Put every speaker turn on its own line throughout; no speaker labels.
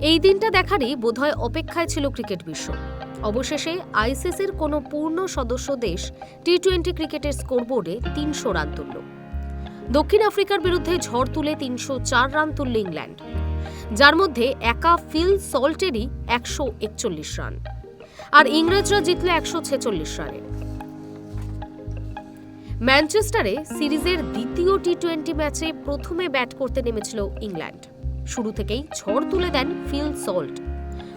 এই দিনটা দেখারই বোধহয় অপেক্ষায় ছিল ক্রিকেট বিশ্ব। অবশেষে আইসিসির কোনো পূর্ণ সদস্য দেশ টি টোয়েন্টি ক্রিকেটের স্কোরবোর্ডে তিনশো রান তুলল। দক্ষিণ আফ্রিকার বিরুদ্ধে ঝড় তুলে তিনশো চার রান তুলল ইংল্যান্ড। যার মধ্যে একা ফিল সল্টেরই একশো একচল্লিশ রান। আর ইংরেজরা জিতল একশো ছেচল্লিশ রানে। ম্যানচেস্টারে সিরিজের দ্বিতীয় টি টোয়েন্টি ম্যাচে প্রথমে ব্যাট করতে নেমেছিল ইংল্যান্ড। শুরু থেকেই ঝড় তুলে দেন ফিল সল্ট।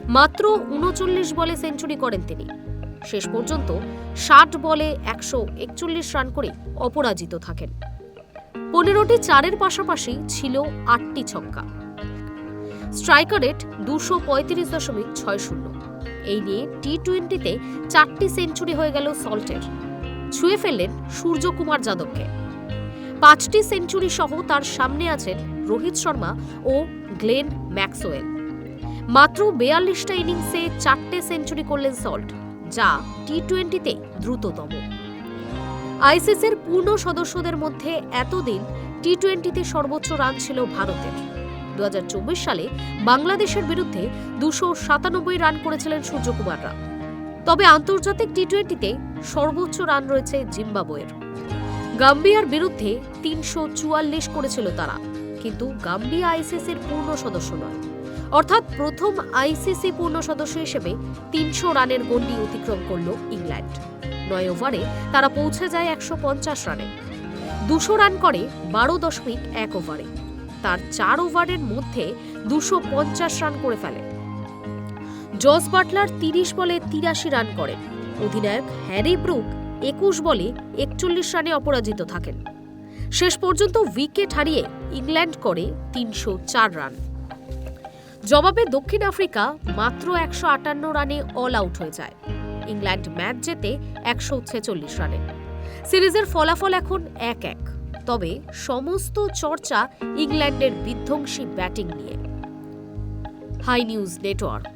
মাত্র উনচল্লিশ বলে সেঞ্চুরি করেন তিনি। শেষ পর্যন্ত ষাট বলে একশো একচল্লিশ রান করে অপরাজিত থাকেন। পনেরোটি চারের পাশাপাশি ছিল আটটি ছক্কা। স্ট্রাইকার রেট দুশো পঁয়ত্রিশ দশমিক ছয় শূন্য। এই নিয়ে টি টোয়েন্টিতে চারটি সেঞ্চুরি হয়ে গেল সল্টের। ছুঁয়ে ফেললেন সূর্যকুমার যাদবকে। পাঁচটি সেঞ্চুরি সহ তার সামনে আছেন রোহিত শর্মা ও গ্লেন ম্যাক্সওয়েল। মাত্র বেয়াল্লিশটা ইনিংসে চারটে সেঞ্চুরি করলেন সল্ট, যা টি টোয়েন্টিতে দ্রুততম। আইসিসির পূর্ণ সদস্যদের মধ্যে এতদিন টি টোয়েন্টিতে সর্বোচ্চ রান ছিল ভারতের। দু হাজার চব্বিশ সালে বাংলাদেশের বিরুদ্ধে দুশো সাতানব্বই রান করেছিলেন সূর্যকুমাররা। তবে আন্তর্জাতিক টি টোয়েন্টিতে সর্বোচ্চ রান রয়েছে জিম্বাবুয়ের। গাম্বিয়ার বিরুদ্ধে তিনশো চুয়াল্লিশ করেছিল তারা। কিন্তু গাম্বিয়া আইসিসির পূর্ণ সদস্য নয়। অর্থাৎ প্রথম আইসিসি পূর্ণ সদস্য হিসেবে তিনশো রানের গণ্ডি অতিক্রম করল ইংল্যান্ড। নয় ওভারে তারা পৌঁছে যায় একশো পঞ্চাশ রানে। দুশো রান করে বারো দশমিক এক ওভারে। তার চার ওভারের মধ্যে দুশো পঞ্চাশ রান করে ফেলে। জস বাটলার তিরিশ বলে তিরাশি রান করেন। অধিনায়ক হ্যারি ব্রুক একুশ বলে একচল্লিশ রানে অপরাজিত থাকেন। শেষ পর্যন্ত উইকেট হারিয়ে ইংল্যান্ড করে তিনশো চার রান। জবাবে দক্ষিণ আফ্রিকা মাত্র একশো আটান্ন রানে অল আউট হয়ে যায়। ইংল্যান্ড ম্যাচ জেতে একশো ছেচল্লিশ রানে। সিরিজের ফলাফল এখন এক এক। তবে সমস্ত চর্চা ইংল্যান্ডের বিধ্বংসী ব্যাটিং নিয়ে। Hi news network.